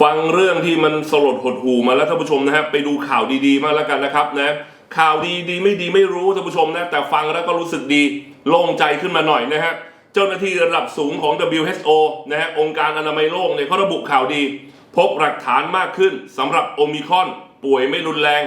ฟังเรื่องที่มันสลดหดหูมาแล้วท่านผู้ชมนะฮะไปดูข่าวดีๆมาแล้วกันนะครับนะข่าวดีดีไม่ดีไม่รู้ท่านผู้ชมนะแต่ฟังแล้วก็รู้สึกดีโล่งใจขึ้นมาหน่อยนะฮะเจ้าหน้าที่ระดับสูงของ WHO นะฮะองค์การอนามัยโลกเนี่ยเขาระบุข่าวดี พบหลักฐานมากขึ้นสำหรับโอมิคอนป่วยไม่รุนแรง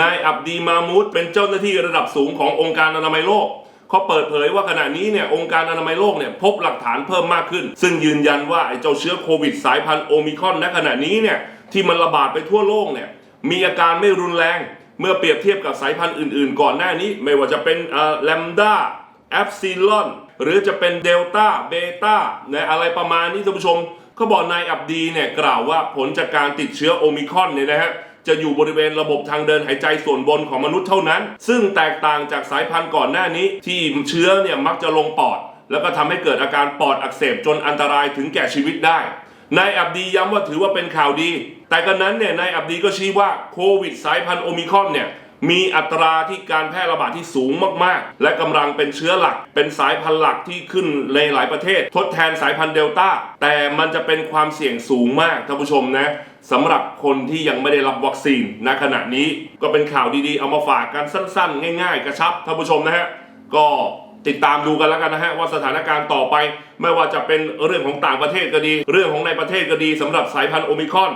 นายอับดีมามูดเป็นเจ้าหน้าที่ระดับสูงขององค์การอนามัยโลก เขาเปิดเผยว่าขณะนี้เนี่ยองค์การอนามัยโลกเนี่ยพบหลักฐานเพิ่มมากขึ้น ซึ่งยืนยันว่าไอ้เจ้าเชื้อโควิดสายพันธุ์โอมิครอนณขณะนี้เนี่ยที่มันระบาดไปทั่วโลกเนี่ยมีอาการไม่รุนแรง เมื่อเปรียบเทียบกับสายพันธุ์อื่น ๆ ก่อนหน้านี้ ไม่ว่าจะเป็นเอ่อแลมด้าแอปซิลอนหรือจะเป็นเดลต้าเบต้าเนี่ยอะไรประมาณนี้ท่านผู้ชมเขาบอกนายอับดีเนี่ยกล่าวว่าผลจากการติดเชื้อโอมิครอนเนี่ยนะฮะ จะอยู่บริเวณระบบทางเดินหายใจส่วนบนของมนุษย์เท่านั้น ซึ่งแตกต่างจากสายพันธุ์ก่อนหน้านี้ ที่เชื้อเนี่ยมักจะลงปอด แล้วก็ทำให้เกิดอาการปอดอักเสบจนอันตรายถึงแก่ชีวิตได้นายอับดีย้ำว่าถือว่าเป็นข่าวดี แต่กันนั้นเนี่ยนายอับดีก็ชี้ว่าโควิดสายพันธุ์โอมิคอนเนี่ยมีอัตราที่การแพร่ระบาดที่สูงมากๆ และกำลังเป็นเชื้อหลัก เป็นสายพันธุ์หลักที่ขึ้นในหลายประเทศ ทดแทนสายพันธุ์เดลต้า แต่มันจะเป็นความเสี่ยงสูงมากท่านผู้ชมนะ สำหรับคนที่ยังไม่ได้รับวัคซีนณขณะนี้ก็เป็นข่าวดีๆ เอามาฝากกันสั้นๆ ง่ายๆ กระชับท่านผู้ชมนะฮะก็ติดตามดูกันแล้วกันนะฮะว่าสถานการณ์ต่อไป ไม่ว่าจะเป็นเรื่องของต่างประเทศก็ดี เรื่องของในประเทศก็ดีสำหรับสายพันธุ์โอมิคอน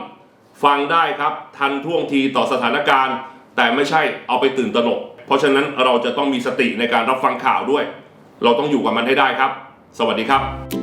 ฟังได้ครับทันท่วงทีต่อสถานการณ์ แต่ไม่ใช่เอาไปตื่นตระหนก เพราะฉะนั้นเราจะต้องมีสติในการรับฟังข่าวด้วย เราต้องอยู่กับมันให้ได้ครับ สวัสดีครับ